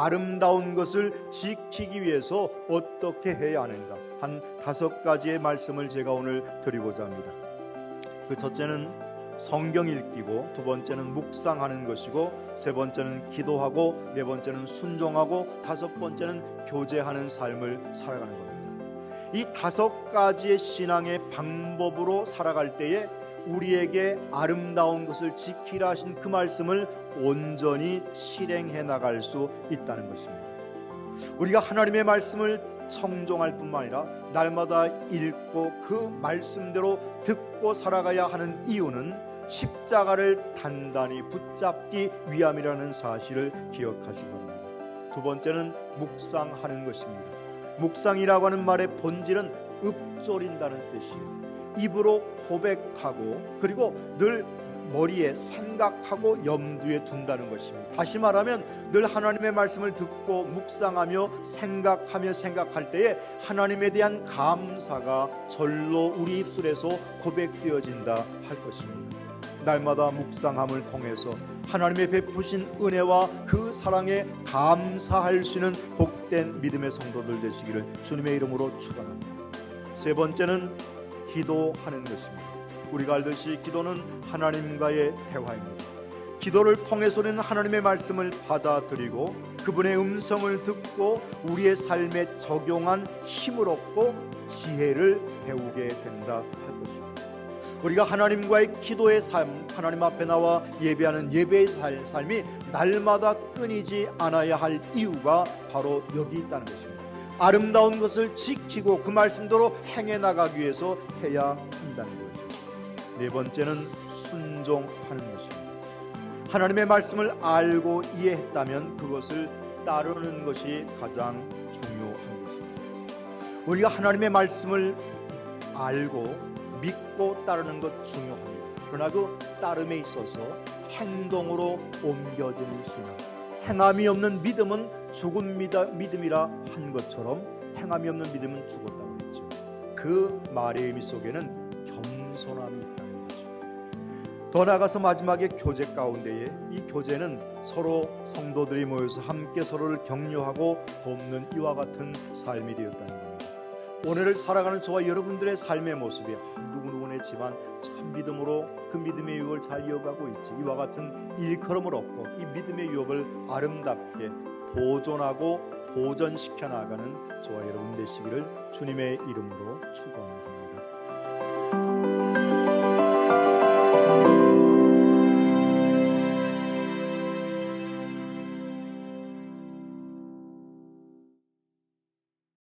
아름다운 것을 지키기 위해서 어떻게 해야 하는가 한 다섯 가지의 말씀을 제가 오늘 드리고자 합니다. 그 첫째는 성경 읽기고 두 번째는 묵상하는 것이고 세 번째는 기도하고 네 번째는 순종하고 다섯 번째는 교제하는 삶을 살아가는 겁니다. 이 다섯 가지의 신앙의 방법으로 살아갈 때에 우리에게 아름다운 것을 지키라 하신 그 말씀을 온전히 실행해 나갈 수 있다는 것입니다. 우리가 하나님의 말씀을 청종할 뿐만 아니라 날마다 읽고 그 말씀대로 듣고 살아가야 하는 이유는 십자가를 단단히 붙잡기 위함이라는 사실을 기억하시기 바랍니다. 두 번째는 묵상하는 것입니다. 묵상이라고 하는 말의 본질은 읊조린다는 뜻이에요. 입으로 고백하고 그리고 늘 머리에 생각하고 염두에 둔다는 것입니다. 다시 말하면 늘 하나님의 말씀을 듣고 묵상하며 생각하며 생각할 때에 하나님에 대한 감사가 절로 우리 입술에서 고백되어진다 할 것입니다. 날마다 묵상함을 통해서 하나님의 베푸신 은혜와 그 사랑에 감사할 수 있는 복된 믿음의 성도들 되시기를 주님의 이름으로 축원합니다. 세 번째는 기도하는 것입니다. 우리가 알듯이 기도는 하나님과의 대화입니다. 기도를 통해서 우리는 하나님의 말씀을 받아들이고 그분의 음성을 듣고 우리의 삶에 적용한 힘을 얻고 지혜를 배우게 된다 할 것입니다. 우리가 하나님과의 기도의 삶, 하나님 앞에 나와 예배하는 예배의 삶이 날마다 끊이지 않아야 할 이유가 바로 여기 있다는 것입니다. 아름다운 것을 지키고 그 말씀대로 행해 나가기 위해서 해야 한다는 거죠. 네 번째는 순종하는 것입니다. 하나님의 말씀을 알고 이해했다면 그것을 따르는 것이 가장 중요한 것입니다. 우리가 하나님의 말씀을 알고 믿고 따르는 것 중요합니다. 그러나 그 따름에 있어서 행동으로 옮겨지는 신앙, 행함이 없는 믿음은 죽은 믿음이라 한 것처럼 행함이 없는 믿음은 죽었다고 했죠. 그 말의 의미 속에는 겸손함이 있다는 거죠. 더 나아가서 마지막에 교제 가운데에 이 교제는 서로 성도들이 모여서 함께 서로를 격려하고 돕는 이와 같은 삶이 되었다는 겁니다. 오늘을 살아가는 저와 여러분들의 삶의 모습이 누구누구네지만 참 믿음으로 그 믿음의 유업을 잘 이어가고 있지 이와 같은 일컬음을 얻고 이 믿음의 유업을 아름답게 보존하고 보존시켜 나가는 저와 여러분 되시기를 주님의 이름으로 축원합니다.